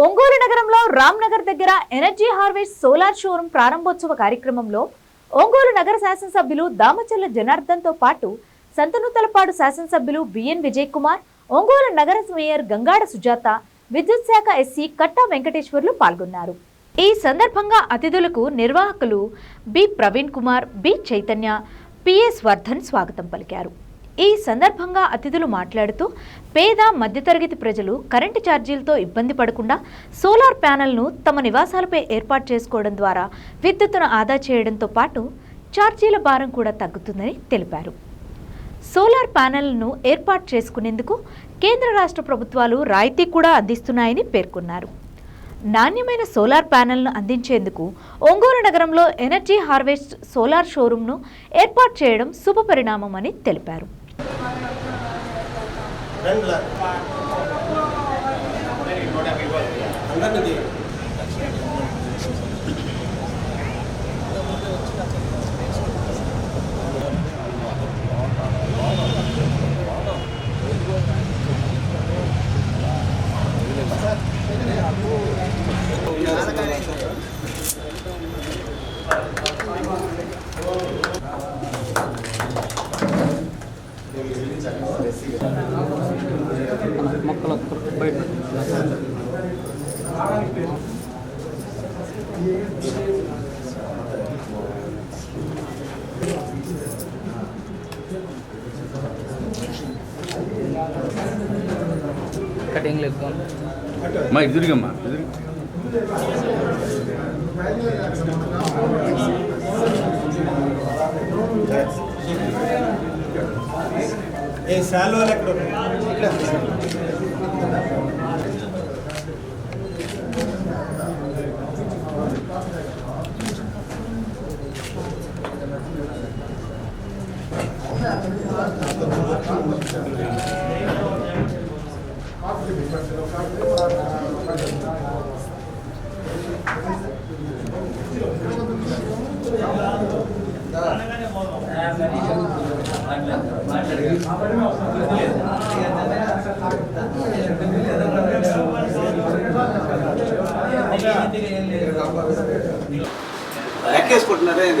ఒంగోలు నగరంలో రామ్నగర్ దగ్గర energy harvest solar showroom ప్రారంభోత్సవ కార్యక్రమంలో ఒంగోలు నగర శాసనసభ్యులు దామచల్ల జనార్దన్తో పాటు సంతనూతలపాడు శాసనసభ్యులు బిఎన్ విజయ్ కుమార్ ఒంగోలు నగర మేయర్ గంగాడ సుజాత విద్యుత్ శాఖ ఎస్సీ కట్టా వెంకటేశ్వర్లు పాల్గొన్నారు. ఈ సందర్భంగా అతిథులకు నిర్వాహకులు B Praveen Kumar B Chaitanya PS Vardhan స్వాగతం పలికారు. ఈ సందర్భంగా అతిథులు మాట్లాడుతూ పేద మధ్యతరగతి ప్రజలు కరెంటు ఛార్జీలతో ఇబ్బంది పడకుండా సోలార్ ప్యానెల్ను తమ నివాసాలపై ఏర్పాటు చేసుకోవడం ద్వారా విద్యుత్తును ఆదా చేయడంతో పాటు ఛార్జీల భారం కూడా తగ్గుతుందని తెలిపారు. సోలార్ ప్యానెల్ను ఏర్పాటు చేసుకునేందుకు కేంద్ర రాష్ట్ర ప్రభుత్వాలు రాయితీ కూడా అందిస్తున్నాయని పేర్కొన్నారు. నాణ్యమైన సోలార్ ప్యానెల్ను అందించేందుకు ఒంగోలు నగరంలో ఎనర్జీ హార్వెస్ట్ సోలార్ షోరూంను ఏర్పాటు చేయడం శుభపరిణామమని తెలిపారు. మొక్కలు కటింగ్ లేదు అమ్మా ఎదురుగమ్మా ఎదురు ఏ శాలువాలు ఎక్కడ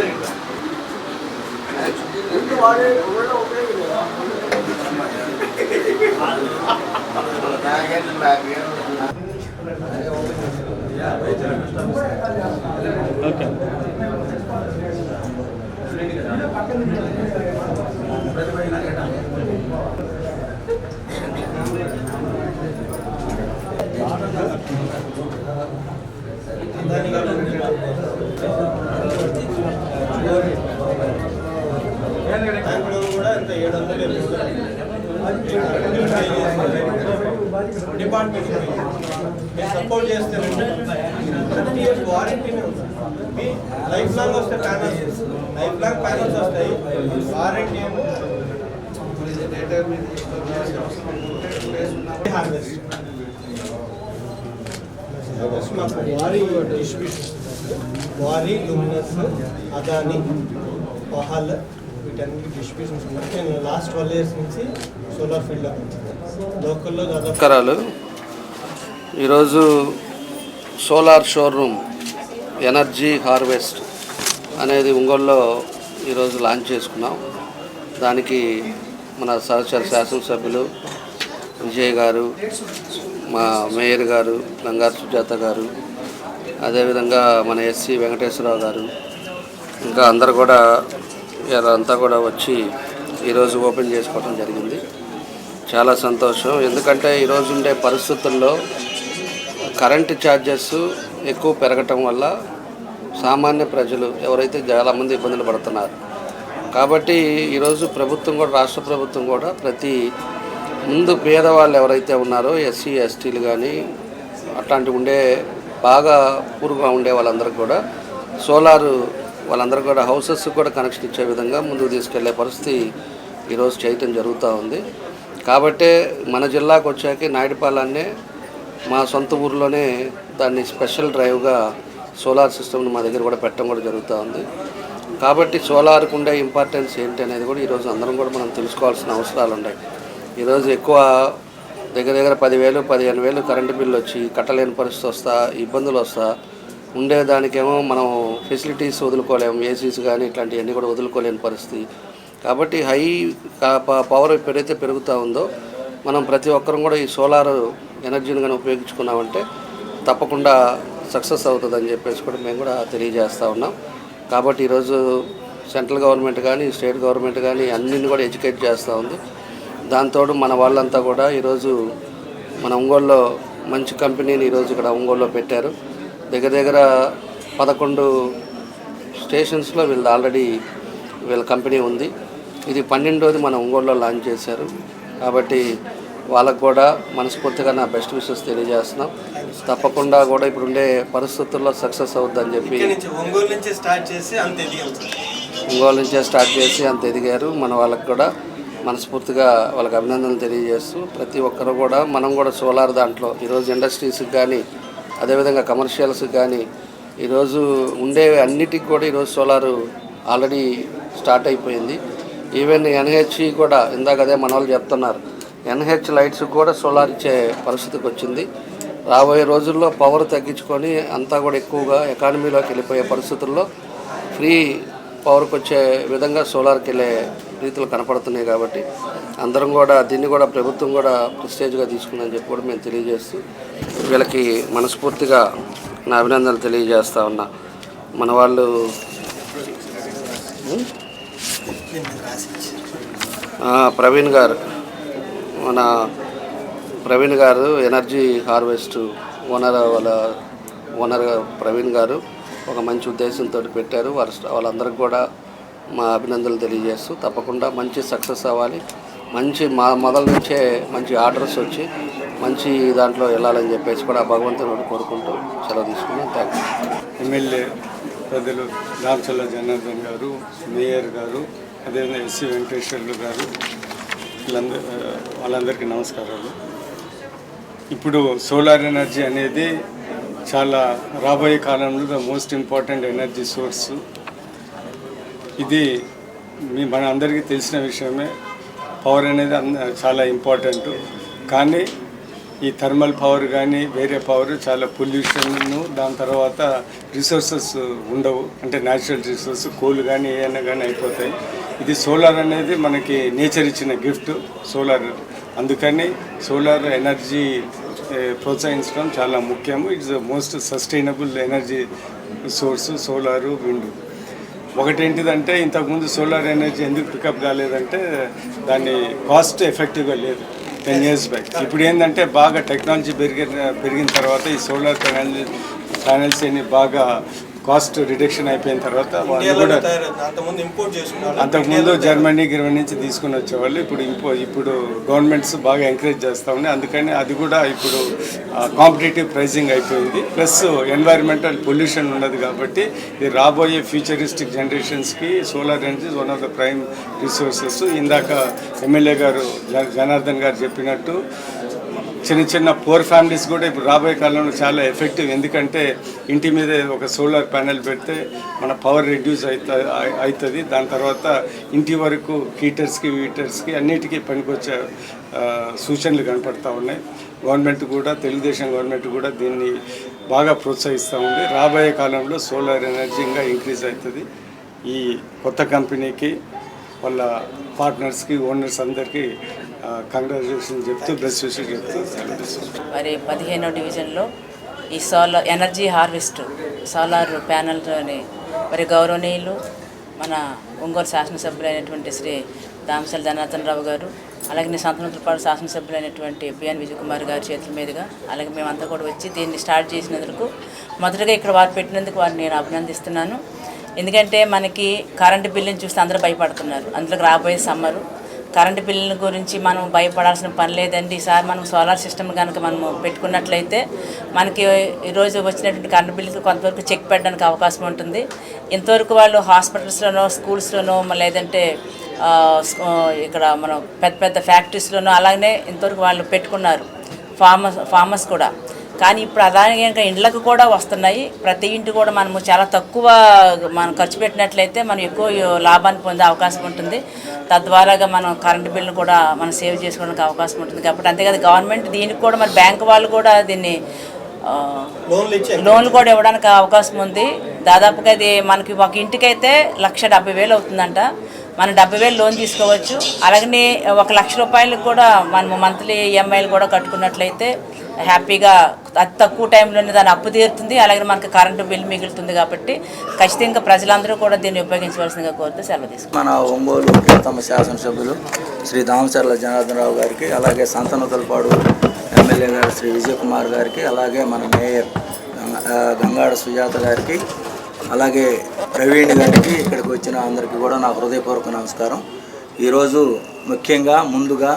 ఓకే. ఎక్కేసుకుంటున్నారే బ్యాంకులో కూడా ఎంత ఏడు వందలు డిపార్ట్మెంట్ మీరు సపోర్ట్ చేస్తే థర్టీ ఇయర్స్ వారంటీనే ఉంది మీ లైఫ్ లాంగ్ వస్తే ప్యానల్స్ లైఫ్ లాంగ్ ప్యానల్స్ వస్తాయి వారంటీ ఏమో హార్వెస్ట్ మాకు వారి డిస్ట్రిబ్యూషన్ వారి లూమినస్ అదాని పహాల్ వీటన్ని డిస్ట్రిబ్యూషన్స్ ఉన్నాయి నేను లాస్ట్ ట్వెల్వ్ ఇయర్స్ నుంచి సోలార్ ఫీల్డ్లో లోకల్లో దాదాపు నమస్కారాలు. ఈరోజు సోలార్ షోరూమ్ ఎనర్జీ హార్వెస్ట్ అనేది ఒంగోలులో ఈరోజు లాంచ్ చేసుకున్నాం. దానికి మన సహచర శాసనసభ్యులు విజయ్ గారు మా మేయర్ గారు గంగారు సుజాత గారు అదేవిధంగా మన ఎస్సీ వెంకటేశ్వరరావు గారు ఇంకా అందరు కూడా అంతా కూడా వచ్చి ఈరోజు ఓపెన్ చేసుకోవడం జరిగింది. చాలా సంతోషం. ఎందుకంటే ఈరోజు ఉండే పరిస్థితుల్లో కరెంటు ఛార్జెస్ ఎక్కువ పెరగటం వల్ల సామాన్య ప్రజలు ఎవరైతే చాలామంది ఇబ్బందులు పడుతున్నారు. కాబట్టి ఈరోజు ప్రభుత్వం కూడా రాష్ట్ర ప్రభుత్వం కూడా ప్రతి ముందు పేదవాళ్ళు ఎవరైతే ఉన్నారో ఎస్సీ ఎస్టీలు కానీ అట్లాంటి ఉండే బాగా పూర్వగా ఉండే వాళ్ళందరికీ కూడా సోలారు వాళ్ళందరూ కూడా హౌసెస్ కూడా కనెక్షన్ ఇచ్చే విధంగా ముందుకు తీసుకెళ్ళే పరిస్థితి ఈరోజు చేయటం జరుగుతూ ఉంది. కాబట్టే మన జిల్లాకు వచ్చాక నాయుడుపాలన్నే మా సొంత ఊర్లోనే దాన్ని స్పెషల్ డ్రైవ్గా సోలార్ సిస్టమ్ని మా దగ్గర కూడా పెట్టడం కూడా జరుగుతూ ఉంది. కాబట్టి సోలార్కు ఉండే ఇంపార్టెన్స్ ఏంటి అనేది కూడా ఈరోజు అందరం కూడా మనం తెలుసుకోవాల్సిన అవసరాలు ఉన్నాయి ఈరోజు ఎక్కువ దగ్గర దగ్గర పదివేలు పదిహేను వేలు కరెంటు బిల్లు వచ్చి కట్టలేని పరిస్థితి వస్తా ఇబ్బందులు వస్తా. ఉండేదానికేమో మనం ఫెసిలిటీస్ వదులుకోలేము ఏసీస్ కానీ ఇట్లాంటివన్నీ కూడా వదులుకోలేని పరిస్థితి. కాబట్టి హై పవర్ ఎప్పుడైతే పెరుగుతూ ఉందో మనం ప్రతి ఒక్కరం కూడా ఈ సోలార్ ఎనర్జీని కానీ ఉపయోగించుకున్నామంటే తప్పకుండా సక్సెస్ అవుతుందని చెప్పేసి కూడా మేము కూడా తెలియజేస్తూ ఉన్నాం. కాబట్టి ఈరోజు సెంట్రల్ గవర్నమెంట్ కానీ స్టేట్ గవర్నమెంట్ కానీ అన్నింటిని కూడా ఎడ్యుకేట్ చేస్తూ ఉంది. దాంతో మన వాళ్ళంతా కూడా ఈరోజు మన ఒంగోలులో మంచి కంపెనీని ఈరోజు ఇక్కడ ఒంగోలులో పెట్టారు. దగ్గర దగ్గర పదకొండు స్టేషన్స్లో వీళ్ళది ఆల్రెడీ వీళ్ళ కంపెనీ ఉంది. ఇది పన్నెండోది మన ఒంగోలులో లాంచ్ చేశారు. కాబట్టి వాళ్ళకు కూడా మనస్ఫూర్తిగా నా బెస్ట్ విషెస్ తెలియజేస్తున్నాం. తప్పకుండా కూడా ఇప్పుడు ఉండే పరిస్థితుల్లో సక్సెస్ అవుద్దని చెప్పి ఒంగోలు నుంచే స్టార్ట్ చేసి అంత ఎదిగారు మన వాళ్ళకి కూడా. మనస్ఫూర్తిగా వాళ్ళకి అభినందనలు తెలియజేస్తూ ప్రతి ఒక్కరు కూడా మనం కూడా సోలార్ దాంట్లో ఈరోజు ఇండస్ట్రీస్కి కానీ అదేవిధంగా కమర్షియల్స్కి కానీ ఈరోజు ఉండే అన్నిటికి కూడా ఈరోజు సోలారు ఆల్రెడీ స్టార్ట్ అయిపోయింది. ఈవెన్ ఎన్హెచ్ఈ కూడా ఇందాక అదే మన వాళ్ళు చెప్తున్నారు ఎన్హెచ్ లైట్స్ కూడా సోలార్ ఇచ్చే పరిస్థితికి వచ్చింది. రాబోయే రోజుల్లో పవర్ తగ్గించుకొని అంతా కూడా ఎక్కువగా ఎకానమీలోకి వెళ్ళిపోయే పరిస్థితుల్లో ఫ్రీ పవర్కి వచ్చే విధంగా సోలార్కి వెళ్ళే రీతిలో కనపడుతున్నాయి కాబట్టి అందరం కూడా దీన్ని కూడా ప్రభుత్వం కూడా ప్రిస్టేజ్గా తీసుకుందని చెప్పి కూడా మేము తెలియజేస్తూ వీళ్ళకి మనస్ఫూర్తిగా నా అభినందనలు తెలియజేస్తా ఉన్నా. మన వాళ్ళు ప్రవీణ్ గారు మన Praveen garu energy harvest owner వాళ్ళ ఓనర్ ప్రవీణ్ గారు ఒక మంచి ఉద్దేశంతో పెట్టారు. వారు వాళ్ళందరికీ కూడా మా అభినందనలు తెలియజేస్తూ తప్పకుండా మంచి సక్సెస్ అవ్వాలి. మంచి మా మొదల నుంచే మంచి ఆర్డర్స్ వచ్చి మంచి దాంట్లో వెళ్ళాలని చెప్పేసి కూడా భగవంతుని కోరుకుంటూ సెలవు తీసుకుని థ్యాంక్ యూ ఎమ్మెల్యే ప్రజలు రామచల్ల జనార్దన్ గారు మేయర్ గారు అదేవిధంగా ఎస్సీ వెంకటేశ్వర్లు గారు వీళ్ళందరూ వాళ్ళందరికీ నమస్కారాలు. ఇప్పుడు సోలార్ ఎనర్జీ అనేది చాలా రాబోయే కాలంలో the most important energy source. ఇది మీ మన అందరికీ తెలిసిన విషయమే. పవర్ అనేది అంద- చాలా ఇంపార్టెంట్ కానీ ఈ థర్మల్ పవర్ కానీ వేరే పవర్ చాలా పొల్యూషన్ను దాని తర్వాత రిసోర్సెస్ ఉండవు. అంటే న్యాచురల్ రిసోర్స్ కోల్ కానీ ఏమైనా కానీ అయిపోతాయి. ఇది సోలార్ అనేది మనకి నేచర్ ఇచ్చిన గిఫ్ట్ సోలార్ అందుకని సోలార్ ఎనర్జీ ప్రోత్సహించడం చాలా ముఖ్యము. It's most sustainable energy source solar wind ఒకటి ఏంటిదంటే ఇంతకుముందు సోలార్ ఎనర్జీ ఎందుకు పికప్ కాలేదంటే దాని కాస్ట్ ఎఫెక్టివ్గా లేదు టెన్ ఇయర్స్ బ్యాక్. ఇప్పుడు ఏంటంటే బాగా టెక్నాలజీ పెరిగిన పెరిగిన తర్వాత ఈ సోలార్ ప్యానల్ ప్యానల్స్ అన్ని బాగా కాస్ట్ రిడక్షన్ అయిపోయిన తర్వాత వాళ్ళు కూడా అంతకుముందు జర్మనీ గిర్మనీ నుంచి తీసుకుని వచ్చేవాళ్ళు. ఇప్పుడు ఇంపో ఇప్పుడు గవర్నమెంట్స్ బాగా ఎంకరేజ్ చేస్తూ ఉన్నాయి. అందుకని అది కూడా ఇప్పుడు కాంపిటేటివ్ ప్రైజింగ్ అయిపోయింది. ప్లస్ ఎన్వైరన్మెంటల్ పొల్యూషన్ ఉన్నది కాబట్టి ఇది రాబోయే futuristic జనరేషన్స్కి solar energy one of the prime resources ఇందాక ఎమ్మెల్యే గారు జనార్దన్ గారు చెప్పినట్టు చిన్న చిన్న పూర్ ఫ్యామిలీస్ కూడా ఇప్పుడు రాబోయే కాలంలో చాలా ఎఫెక్టివ్ ఎందుకంటే ఇంటి మీద ఒక సోలార్ ప్యానెల్ పెడితే మన పవర్ రెడ్యూస్ అవుతా అవుతుంది దాని తర్వాత ఇంటి వరకు హీటర్స్కి వీటర్స్కి అన్నిటికీ పనికొచ్చే సూచనలు కనపడతా ఉన్నాయి. గవర్నమెంట్ కూడా తెలుగుదేశం గవర్నమెంట్ కూడా దీన్ని బాగా ప్రోత్సహిస్తూ ఉంది. రాబోయే కాలంలో సోలార్ ఎనర్జీ ఇంకా ఇంక్రీజ్ అవుతుంది ఈ కొత్త కంపెనీకి వాళ్ళ పార్ట్నర్స్కి ఓనర్స్ అందరికీ కంగ్రాచులేషన్ చెప్తూ బెస్ట్ విషయం చెప్తూ మరి పదిహేనో డివిజన్లో ఈ సోలార్ ఎనర్జీ హార్వెస్ట్ సోలార్ ప్యానెల్తోని మరి గౌరవనీయులు మన ఒంగోలు శాసనసభ్యులైనటువంటి శ్రీ దామసల్ జనార్దన్ రావు గారు అలాగే సంతనోత్రపాడు శాసనసభ్యులైనటువంటి పిఎన్ విజయ్ కుమార్ గారి చేతుల మీదుగా అలాగే మేమంతా కూడా వచ్చి దీన్ని స్టార్ట్ చేసినందుకు మొదటగా ఇక్కడ వారు పెట్టినందుకు వారిని నేను అభినందిస్తున్నాను. ఎందుకంటే మనకి కరెంటు బిల్లుని చూస్తే అందరూ భయపడుతున్నారు. అందులోకి రాబోయే సమ్మరు కరెంటు బిల్లుల గురించి మనం భయపడాల్సిన పని లేదండి. ఈసారి మనం సోలార్ సిస్టమ్ కనుక మనం పెట్టుకున్నట్లయితే మనకి ఈరోజు వచ్చినటువంటి కరెంటు బిల్లుకి కొంతవరకు చెక్ పెట్టడానికి అవకాశం ఉంటుంది. ఇంతవరకు వాళ్ళు హాస్పిటల్స్లోనో స్కూల్స్లోనో లేదంటే ఇక్కడ మనం పెద్ద పెద్ద ఫ్యాక్టరీస్లోనో అలాగనే ఇంతవరకు వాళ్ళు పెట్టుకున్నారు. ఫార్మర్స్ ఫార్మర్స్ కూడా. కానీ ఇప్పుడు ఇంకా ఇండ్లకు కూడా వస్తున్నాయి. ప్రతి ఇంటి కూడా మనము చాలా తక్కువ మనం ఖర్చు పెట్టినట్లయితే మనం ఎక్కువ లాభాన్ని పొందే అవకాశం ఉంటుంది. తద్వారాగా మనం కరెంటు బిల్లు కూడా మనం సేవ్ చేసుకోవడానికి అవకాశం ఉంటుంది. కాబట్టి అంతేకాదు గవర్నమెంట్ దీనికి కూడా మరి బ్యాంక్ వాళ్ళు కూడా దీన్ని లోన్లు కూడా ఇవ్వడానికి అవకాశం ఉంది. దాదాపుగా అది మనకి ఒక ఇంటికైతే లక్ష డెబ్బై వేలు అవుతుందంట. మనం డెబ్బై వేలు లోన్ తీసుకోవచ్చు. అలాగనే ఒక లక్ష రూపాయలకు కూడా మనం మంత్లీ ఈఎంఐలు కూడా కట్టుకున్నట్లయితే హ్యాపీగా అతి తక్కువ టైంలోనే దాని అప్పు తీరుతుంది. అలాగే మనకి కరెంటు బిల్ మిగులుతుంది కాబట్టి ఖచ్చితంగా ప్రజలందరూ కూడా దీన్ని ఉపయోగించవలసిందిగా కోరుతూ సెలవు తీసుకుంటాం మన ఒంగోలు ప్రియతమ శాసనసభ్యులు శ్రీ దామచర్ల జనార్దన్ రావు గారికి అలాగే సంతనతలపాడు ఎమ్మెల్యే గారు శ్రీ విజయ్ కుమార్ గారికి అలాగే మన మేయర్ గంగాడ సుజాత గారికి అలాగే ప్రవీణ్ గారికి ఇక్కడికి వచ్చిన అందరికీ కూడా నా హృదయపూర్వక నమస్కారం. ఈరోజు ముఖ్యంగా ముందుగా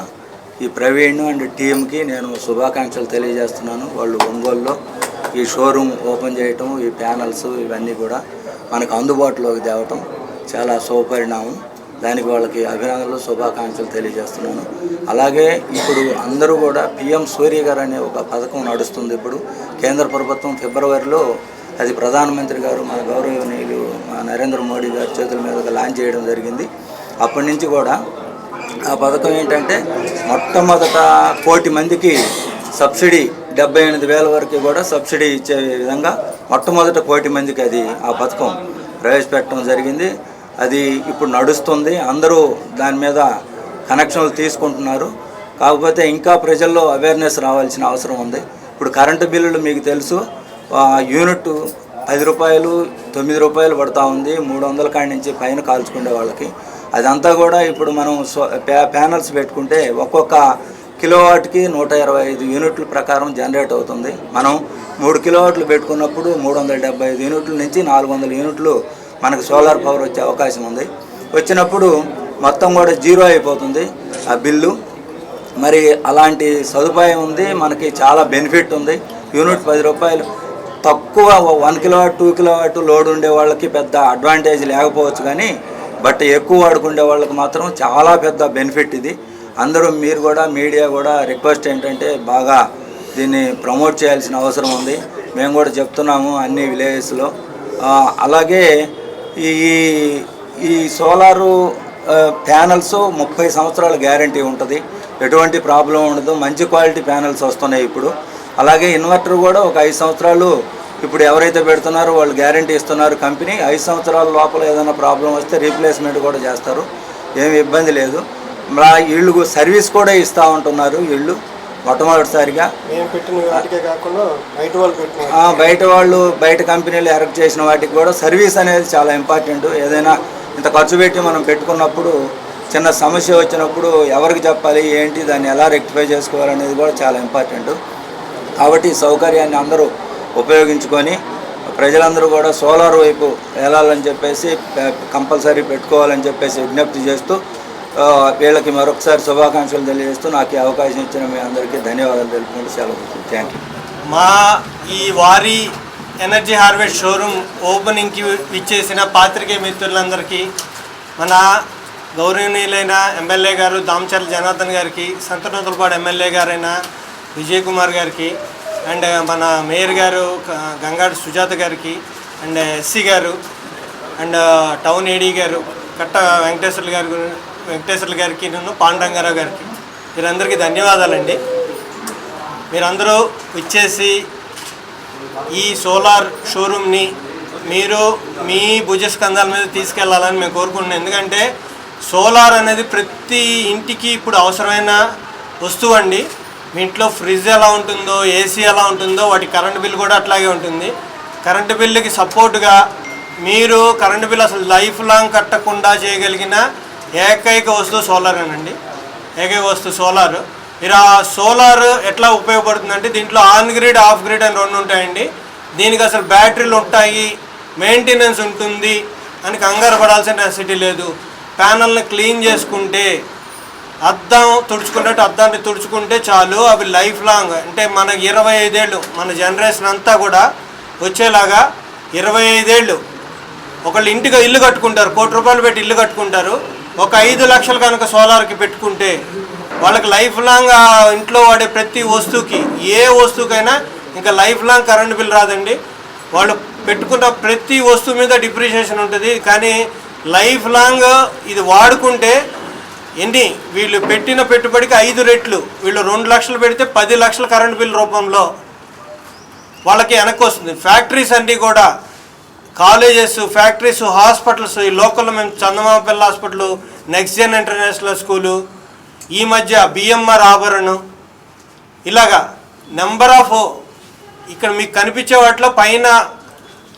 ఈ ప్రవీణ్ అండ్ టీంకి నేను శుభాకాంక్షలు తెలియజేస్తున్నాను. వాళ్ళు ఒంగోలులో ఈ షోరూమ్ ఓపెన్ చేయటం ఈ ప్యానల్స్ ఇవన్నీ కూడా మనకు అందుబాటులోకి తేవటం చాలా శుభపరిణామం దానికి వాళ్ళకి అభినందనలు శుభాకాంక్షలు తెలియజేస్తున్నాను. అలాగే ఇప్పుడు అందరూ కూడా పిఎం సూర్య గారు అనే ఒక పథకం నడుస్తుంది ఇప్పుడు. కేంద్ర ప్రభుత్వం ఫిబ్రవరిలో అది ప్రధానమంత్రి గారు మన గౌరవనీయులు మా నరేంద్ర మోడీ గారి చేతుల మీదుగా లాంచ్ చేయడం జరిగింది. అప్పటి నుంచి కూడా ఆ పథకం ఏంటంటే మొట్టమొదట కోటి మందికి సబ్సిడీ డెబ్బై ఎనిమిది వేల వరకు కూడా సబ్సిడీ ఇచ్చే విధంగా మొట్టమొదట కోటి మందికి అది ఆ పథకం ప్రవేశపెట్టడం జరిగింది. అది ఇప్పుడు నడుస్తుంది. అందరూ దాని మీద కనెక్షన్లు తీసుకుంటున్నారు. కాకపోతే ఇంకా ప్రజల్లో అవేర్నెస్ రావాల్సిన అవసరం ఉంది. ఇప్పుడు కరెంటు బిల్లులు మీకు తెలుసు. యూనిట్ పది రూపాయలు తొమ్మిది రూపాయలు పడతా ఉంది. మూడు వందల కాడి నుంచి పైన కాల్చుకునే వాళ్ళకి. అదంతా కూడా ఇప్పుడు మనం సో- ప్యానల్స్ పెట్టుకుంటే ఒక్కొక్క కిలోవాట్కి నూట ఇరవై ఐదు యూనిట్ల ప్రకారం జనరేట్ అవుతుంది. మనం మూడు కిలోవాట్లు పెట్టుకున్నప్పుడు మూడు వందల డెబ్బై ఐదు యూనిట్ల నుంచి నాలుగు వందల యూనిట్లు మనకు సోలార్ పవర్ వచ్చే అవకాశం ఉంది. వచ్చినప్పుడు మొత్తం కూడా జీరో అయిపోతుంది ఆ బిల్లు. మరి అలాంటి సదుపాయం ఉంది మనకి చాలా బెనిఫిట్ ఉంది. యూనిట్ పది రూపాయలు. తక్కువ one kilowatt two kilowatt load ఉండే వాళ్ళకి పెద్ద అడ్వాంటేజ్ లేకపోవచ్చు కానీ బట్ ఎక్కువ వాడుకునే వాళ్ళకి మాత్రం చాలా పెద్ద బెనిఫిట్ ఇది. అందరూ మీరు కూడా మీడియా కూడా రిక్వెస్ట్ ఏంటంటే బాగా దీన్ని ప్రమోట్ చేయాల్సిన అవసరం ఉంది. మేము కూడా చెప్తున్నాము అన్ని విలేజెస్లో. అలాగే ఈ ఈ సోలారు ప్యానల్స్ ముప్పై సంవత్సరాల గ్యారంటీ ఉంటుంది. ఎటువంటి ప్రాబ్లం ఉండదు. మంచి క్వాలిటీ ప్యానల్స్ వస్తున్నాయి ఇప్పుడు. అలాగే ఇన్వర్టర్ కూడా ఒక ఐదు సంవత్సరాలు ఇప్పుడు ఎవరైతే పెడుతున్నారో వాళ్ళు గ్యారంటీ ఇస్తున్నారు కంపెనీ ఐదు సంవత్సరాల లోపల ఏదైనా ప్రాబ్లం వస్తే రీప్లేస్మెంట్ కూడా చేస్తారు. ఏమి ఇబ్బంది లేదు. మా ఇళ్ళు సర్వీస్ కూడా ఇస్తూ ఉంటున్నారు ఇళ్ళు మొట్టమొదటిసారిగా. బయట వాళ్ళు బయట కంపెనీలు ఎరెక్ట్ చేసిన వాటికి కూడా సర్వీస్ అనేది చాలా ఇంపార్టెంట్. ఏదైనా ఇంత ఖర్చు పెట్టి మనం పెట్టుకున్నప్పుడు చిన్న సమస్య వచ్చినప్పుడు ఎవరికి చెప్పాలి ఏంటి దాన్ని ఎలా రెక్టిఫై చేసుకోవాలనేది కూడా చాలా ఇంపార్టెంట్. కాబట్టి ఈ సౌకర్యాన్ని అందరూ ఉపయోగించుకొని ప్రజలందరూ కూడా సోలార్ వైపు వెళ్ళాలని చెప్పేసి కంపల్సరీ పెట్టుకోవాలని చెప్పేసి విజ్ఞప్తి చేస్తూ వీళ్ళకి మరొకసారి శుభాకాంక్షలు తెలియజేస్తూ నాకు ఈ అవకాశం ఇచ్చిన మీ అందరికీ ధన్యవాదాలు తెలుపుకుంటూ సెలవు థ్యాంక్ యూ. మా ఈ వారి ఎనర్జీ హార్వెస్ట్ షోరూమ్ ఓపెనింగ్కి ఇచ్చేసిన పాత్రికే మిత్రులందరికీ మన గౌరవనీయులైన ఎమ్మెల్యే గారు దామచర్ల జనార్దన్ గారికి సంతనోతులపాడు ఎమ్మెల్యే గారైన విజయ్ కుమార్ గారికి అండ్ మన మేయర్ గారు గంగాడు సుజాత గారికి అండ్ ఎస్సీ గారు అండ్ టౌన్ ఏడీ గారు కట్ట వెంకటేశ్వర్లు గారి వెంకటేశ్వర్లు గారికి నేను పాండురంగారావు గారికి మీరందరికీ ధన్యవాదాలండి. మీరందరూ ఇచ్చేసి ఈ సోలార్ షోరూమ్ని మీరు మీ భుజస్కంధాల మీద తీసుకెళ్ళాలని మేము కోరుకుంటున్నాం. ఎందుకంటే సోలార్ అనేది ప్రతి ఇంటికి ఇప్పుడు అవసరమైన వస్తువు అండి. మీ ఇంట్లో ఫ్రిడ్జ్ ఎలా ఉంటుందో ఏసీ ఎలా ఉంటుందో వాటి కరెంటు బిల్ కూడా అట్లాగే ఉంటుంది. కరెంటు బిల్లుకి సపోర్టుగా మీరు కరెంటు బిల్ అసలు లైఫ్ లాంగ్ కట్టకుండా చేయగలిగిన ఏకైక వస్తువు సోలార్ అనండి. ఏకైక వస్తువు సోలార్. మీరు ఆ సోలార్ ఎట్లా ఉపయోగపడుతుందంటే దీంట్లో ఆన్ గ్రిడ్ ఆఫ్ గ్రిడ్ అని రెండు ఉంటాయండి. దీనికి అసలు బ్యాటరీలు ఉంటాయి మెయింటెనెన్స్ ఉంటుంది అని కంగారు పడాల్సిన నెసిటీ లేదు. ప్యానల్ని క్లీన్ చేసుకుంటే అద్దం తుడుచుకున్నట్టు అద్దాన్ని తుడుచుకుంటే చాలు అవి లైఫ్ లాంగ్. అంటే మన ఇరవై ఐదేళ్ళు మన జనరేషన్ అంతా కూడా వచ్చేలాగా ఇరవై ఐదేళ్ళు ఒకళ్ళు ఇంటికి ఇల్లు కట్టుకుంటారు కోటి రూపాయలు పెట్టి ఇల్లు కట్టుకుంటారు. ఒక ఐదు లక్షలు కనుక సోలార్కి పెట్టుకుంటే వాళ్ళకి లైఫ్ లాంగ్ ఆ ఇంట్లో వాడే ప్రతి వస్తువుకి ఏ వస్తువుకైనా ఇంకా లైఫ్ లాంగ్ కరెంట్ బిల్ రాదండి. వాళ్ళు పెట్టుకున్న ప్రతి వస్తువు మీద డిప్రిషియేషన్ ఉంటుంది. కానీ లైఫ్ లాంగ్ ఇది వాడుకుంటే ఎన్ని వీళ్ళు పెట్టిన పెట్టుబడికి ఐదు రెట్లు. వీళ్ళు రెండు లక్షలు పెడితే పది లక్షల కరెంటు బిల్ రూపంలో వాళ్ళకి వెనక్కి వస్తుంది. ఫ్యాక్టరీస్ అన్నీ కూడా కాలేజెస్ ఫ్యాక్టరీస్ హాస్పిటల్స్ ఈ లోకల్లో మేము చందమాపల్లి హాస్పిటల్ నెక్స్ట్ జన్ ఇంటర్నేషనల్ స్కూలు ఈ మధ్య బిఎంఆర్ ఆభరణం ఇలాగా నెంబర్ ఆఫ్ ఇక్కడ మీకు కనిపించే వాటిలో పైన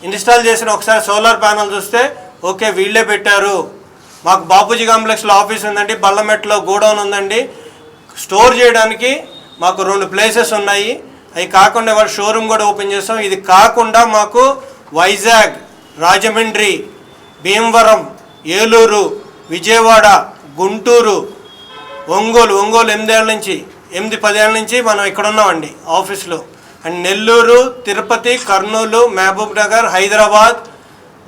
ఇన్స్టాల్ చేసిన ఒకసారి సోలార్ ప్యానల్ చూస్తే ఓకే వీళ్ళే పెట్టారు. మాకు బాపూజీ కాంప్లెక్స్లో ఆఫీస్ ఉందండి బల్లమెట్లో గోడౌన్ ఉందండి. స్టోర్ చేయడానికి మాకు రెండు ప్లేసెస్ ఉన్నాయి. అవి కాకుండా వాళ్ళ షోరూమ్ కూడా ఓపెన్ చేస్తాం. ఇది కాకుండా మాకు వైజాగ్ రాజమండ్రి భీమవరం ఏలూరు విజయవాడ గుంటూరు ఒంగోలు ఒంగోలు ఎనిమిదేళ్ళ నుంచి ఎనిమిది పదేళ్ళ నుంచి మనం ఇక్కడ ఉన్నామండి ఆఫీస్లో. And Nellore Tirupati Kurnool Mahabubnagar Hyderabad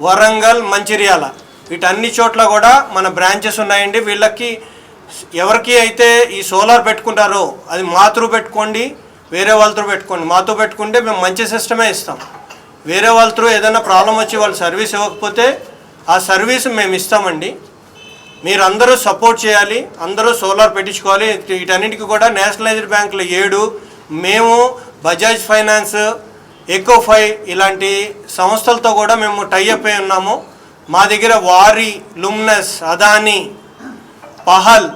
Warangal Mancherial. వీటన్ని చోట్ల కూడా మన బ్రాంచెస్ ఉన్నాయండి. వీళ్ళకి ఎవరికి అయితే ఈ సోలార్ పెట్టుకుంటారో అది మాతృ పెట్టుకోండి వేరే వాళ్ళతో పెట్టుకోండి. మాతో పెట్టుకుంటే మేము మంచి సిస్టమే ఇస్తాం. వేరే వాళ్ళతో ఏదైనా ప్రాబ్లం వచ్చి వాళ్ళు సర్వీస్ ఇవ్వకపోతే ఆ సర్వీస్ మేము ఇస్తామండి. మీరు అందరూ సపోర్ట్ చేయాలి అందరూ సోలార్ పెట్టించుకోవాలి. వీటన్నిటికీ కూడా నేషనలైజ్డ్ బ్యాంకులు ఏడు మేము బజాజ్ ఫైనాన్స్ ఎకోఫై ఇలాంటి సంస్థలతో కూడా మేము టైఅప్ అయి ఉన్నాము. మా దగ్గర వారి లుమ్నస్ అదానీ పహల్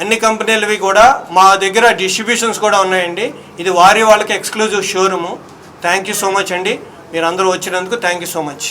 అన్ని కంపెనీలవి కూడా మా దగ్గర డిస్ట్రిబ్యూషన్స్ కూడా ఉన్నాయండి. ఇది వారి వాళ్ళకి exclusive showroom thank you so much అండి. మీరు అందరూ వచ్చినందుకు థ్యాంక్ యూ సో మచ్